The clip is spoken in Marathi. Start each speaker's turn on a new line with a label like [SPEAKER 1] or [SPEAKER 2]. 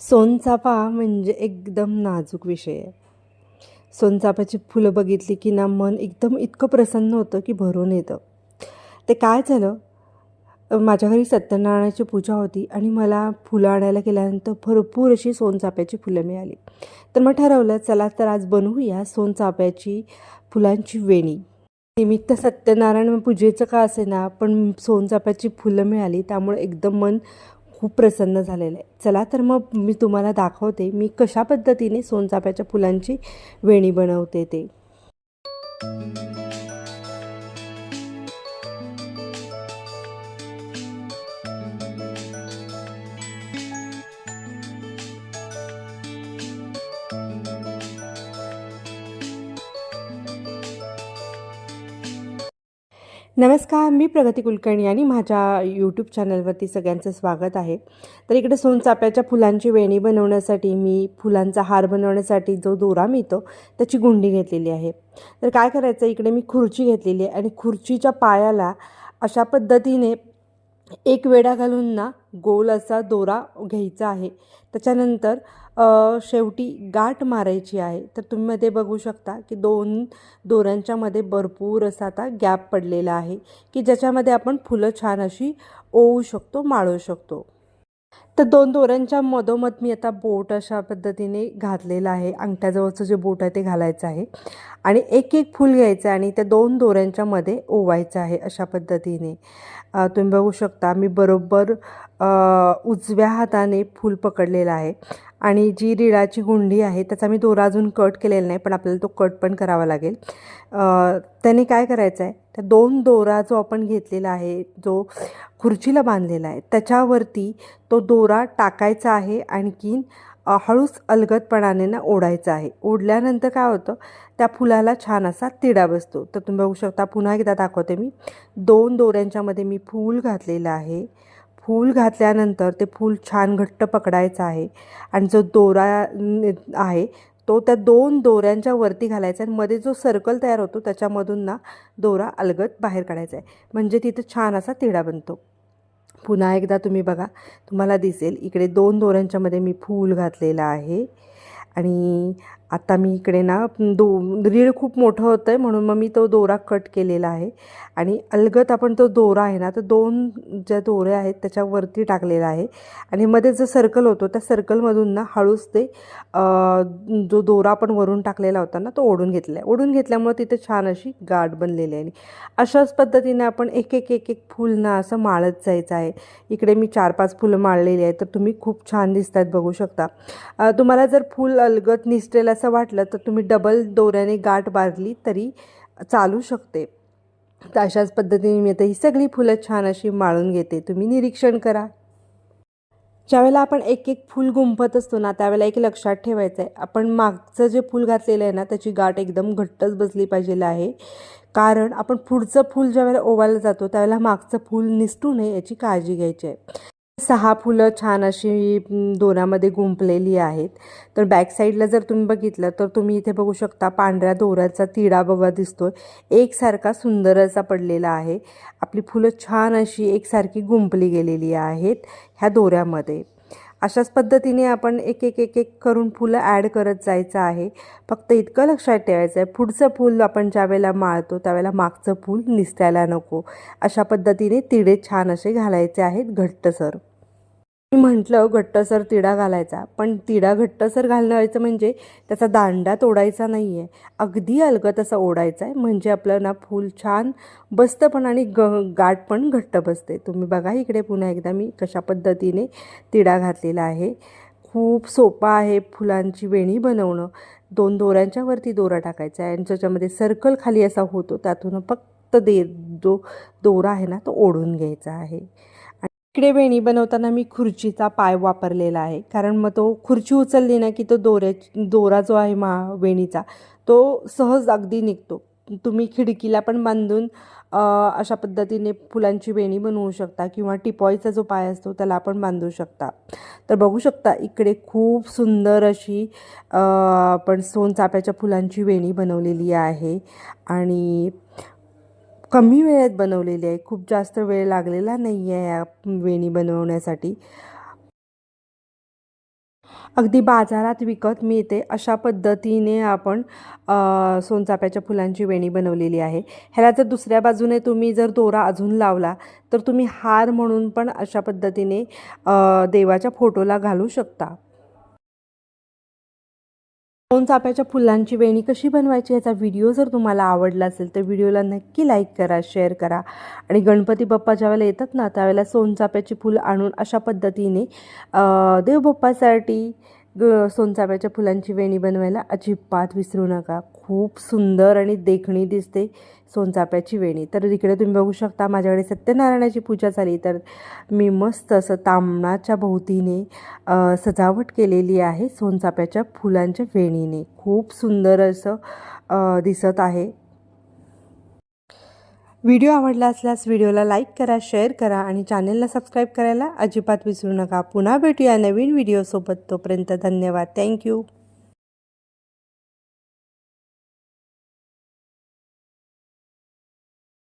[SPEAKER 1] सोनचाफा म्हणजे एकदम नाजूक विषय आहे. सोनचाफाची फुलं बघितली की ना मन एकदम इतकं प्रसन्न होतं की भरून येतं. ते काय झालं? माझ्या घरी सत्यनारायणाची पूजा होती आणि मला फुलं आणायला गेल्यानंतर भरपूर अशी सोनचाफ्याची फुलं मिळाली. तर मग ठरवलं चला तर आज बनवूया सोनचाफ्याची फुलांची वेणी. निमित्त सत्यनारायण पूजेचं का असे ना पण सोनचाफ्याची फुलं मिळाली त्यामुळे एकदम मन खूप प्रसन्न झालेलं आहे. चला तर मग मी तुम्हाला दाखवते मी कशा पद्धतीने सोनचाफ्याच्या फुलांची वेणी बनवते ते. नमस्कार मी प्रगती कुलकर्णी आणि माझ्या यूट्यूब चॅनलवरती सगळ्यांचं स्वागत आहे. तर इकडे सोनचाप्याच्या फुलांची वेणी बनवण्यासाठी मी फुलांचा हार बनवण्यासाठी जो दोरा मिळतो त्याची गुंडी घेतलेली आहे. तर काय करायचं इकडे मी खुर्ची घेतलेली आहे आणि खुर्चीच्या पायाला अशा पद्धतीने एक वेढा घालून ना गोल असा दोरा घ्यायचा आहे. त्याच्यानंतर शेवटी गाठ मारायची आहे. तर तुम्ही मध्ये बघू शकता की दोन दोऱ्यांच्यामध्ये भरपूर असा आता गॅप पडलेला आहे की ज्याच्यामध्ये आपण फुलं छान अशी ओवू शकतो माळू शकतो. तर दोन दोऱ्यांच्या मधोमध मी आता बोट अशा पद्धतीने घातलेलं आहे. अंगठ्याजवळचं जे बोट आहे ते घालायचं आहे. आणि एक एक फूल घ्यायचं आहे आणि त्या दोन दोऱ्यांच्या मध्ये ओवायचं आहे अशा पद्धतीने. तुम्ही बघू शकता मी बरोबर उजव्या हाताने फूल पकडलेलं आहे. आणि जी रिळाची गुंडी आहे त्याचा मी दोरा अजून कट केलेला नाही पण आपल्याला तो कट पण करावा लागेल. त्याने काय करायचं आहे त्या दोन दोरा जो आपण घेतलेला आहे जो खुर्चीला बांधलेला आहे त्याच्यावरती तो दोरा टाकायचा आहे आणखीन हळूच अलगदपणाने ना ओढायचं आहे. ओढल्यानंतर काय होतं त्या फुलाला छान असा तिडा बसतो. तर तुम्ही बघू शकता पुन्हा एकदा दाखवते मी. दोन दोऱ्यांच्यामध्ये मी फूल घातलेलं आहे. फूल घातल्यानंतर ते फूल छान घट्ट पकडायचं आहे. आणि जो दोरा आहे तो त्या दोन दोऱ्यांच्या वरती घालायचा आणि मध्ये जो सर्कल तयार होतो त्याच्यामधून ना दोरा अलगद बाहेर काढायचा आहे. म्हणजे तिथं छान असा तिढा बनतो. पुन्हा एकदा तुम्ही बघा तुम्हाला दिसेल इकडे दोन दोऱ्यांच्यामध्ये मी फूल घातलेलं आहे. आणि आता मी इकडे ना दो रीळ खूप मोठं होतं आहे म्हणून मग मी तो दोरा कट केलेला आहे. आणि अलगत आपण तो दोरा आहे ना तर दोन ज्या दोऱ्या आहेत त्याच्यावरती टाकलेला आहे. आणि मध्ये जो सर्कल होतो त्या सर्कलमधून ना हळूच ते जो दोरा आपण वरून टाकलेला होता ना तो ओढून घेतला आहे. ओढून घेतल्यामुळे तिथे छान अशी गाठ बनलेली आहे. अशाच पद्धतीने आपण एक एक एक एक फूल ना असं माळत जायचं आहे. इकडे मी चार पाच फुलं माळलेली आहेत तर तुम्ही खूप छान दिसत आहेत बघू शकता. तुम्हाला जर फूल अलगत निसटेल असं वाटलं तर तुम्ही डबल दोऱ्याने गाठ बांधली तरी चालू शकते. तर अशाच पद्धतीने मी आता ही सगळी फुलं छान अशी माळून घेते. तुम्ही निरीक्षण करा. ज्यावेळेला आपण एक एक फूल गुंफत असतो ना त्यावेळेला एक लक्षात ठेवायचं आहे आपण मागचं जे फूल घातलेलं आहे ना त्याची गाठ एकदम घट्टच बसली पाहिजे आहे. कारण आपण पुढचं फूल ज्यावेळेला ओवायला जातो त्यावेळेला मागचं फूल निसटू नये याची काळजी घ्यायची आहे. सहा फुलं छान अशी दोऱ्यामध्ये गुंपलेली आहेत. तर बॅक साईडला जर तुम्ही बघितलं तर तुम्ही इथे बघू शकता पांढऱ्या दोऱ्याचा तिडा बघा दिसतो एकसारखा सुंदर असा पडलेला आहे. आपली फुलं छान अशी एकसारखी गुंपली गेलेली आहेत ह्या दोऱ्यामध्ये. अशाच पद्धतीने आपण एक एक एक एक करून फुलं ॲड करत जायचं आहे. फक्त इतकं लक्षात ठेवायचं आहे पुढचं फूल आपण ज्यावेळेला माळतो त्यावेळेला मागचं फूल निसटायला नको. अशा पद्धतीने तिडे छान असे घालायचे आहेत घट्टसर मी म्हटलं घट्टसर तिडा घालायचा. पण तिडा घट्टसर घालवायचं म्हणजे त्याचा दांडा तोडायचा नाही आहे अगदी अलगत असा ओढायचा आहे म्हणजे आपलं ना फूल छान बसतं पण आणि ग गाठ पण घट्ट बसते. तुम्ही बघा इकडे पुन्हा एकदा मी कशा पद्धतीने तिडा घातलेला आहे. खूप सोपा आहे फुलांची वेणी बनवणं. दोन दोऱ्यांच्या वरती दोरा टाकायचा आहे आणि ज्याच्यामध्ये सर्कल खाली असा होतो त्यातून फक्त दे जो दोरा आहे ना तो ओढून घ्यायचा आहे. इकडे वेणी बनवताना मी खुर्चीचा पाय वापरलेला आहे. कारण मग तो खुर्ची उचलली ना की तो दोऱ्या दोरा जो आहे मा वेणीचा तो सहज अगदी निघतो. तुम्ही खिडकीला पण बांधून अशा पद्धतीने फुलांची वेणी बनवू शकता किंवा टिपॉयचा जो पाय असतो त्याला आपण बांधू शकता. तर बघू शकता इकडे खूप सुंदर अशी पण आपण सोनचाफ्याच्या फुलांची वेणी बनवलेली आहे. आणि कमी वेळेत बनवलेली आहे. खूप जास्त वेळ लागलेला नाही आहे या वेणी बनवण्यासाठी. अगदी बाजारात विकत मिळते अशा पद्धतीने आपण सोनचाप्याच्या फुलांची वेणी बनवलेली आहे. ह्याला जर दुसऱ्या बाजूने तुम्ही जर दोरा अजून लावला तर तुम्ही हार म्हणून पण अशा पद्धतीने देवाच्या फोटोला घालू शकता. सोनचाफ्याच्या फुलांची वेणी कशी बनवायची याचा व्हिडिओ जर तुम्हाला आवडला असेल तर व्हिडिओला नक्की लाईक करा शेअर करा. आणि गणपती बाप्पा ज्यावेळेला येतात ना त्यावेळेला सोनचाफ्याची फुलं आणून अशा पद्धतीने देवबप्पासाठी देवबाप्पासाठी ग सोनचाफ्याच्या फुलांची वेणी बनवायला अजिबात विसरू नका. खूप सुंदर आणि देखणी दिसते सोनचाफ्याची वेणी. तर इकडे तुम्ही बघू शकता माझ्याकडे सत्यनारायणाची पूजा झाली. तर मी मस्त असं तामणाच्या भोवतीने सजावट केलेली आहे सोनचाफ्याच्या फुलांच्या वेणीने. खूप सुंदर असं दिसत आहे. व्हिडिओ आवडला असल्यास व्हिडिओला लाईक करा शेअर करा आणि चॅनलला सबस्क्राईब करायला अजिबात विसरू नका. पुन्हा भेटूया नवीन व्हिडिओसोबत. तोपर्यंत धन्यवाद. थँक्यू.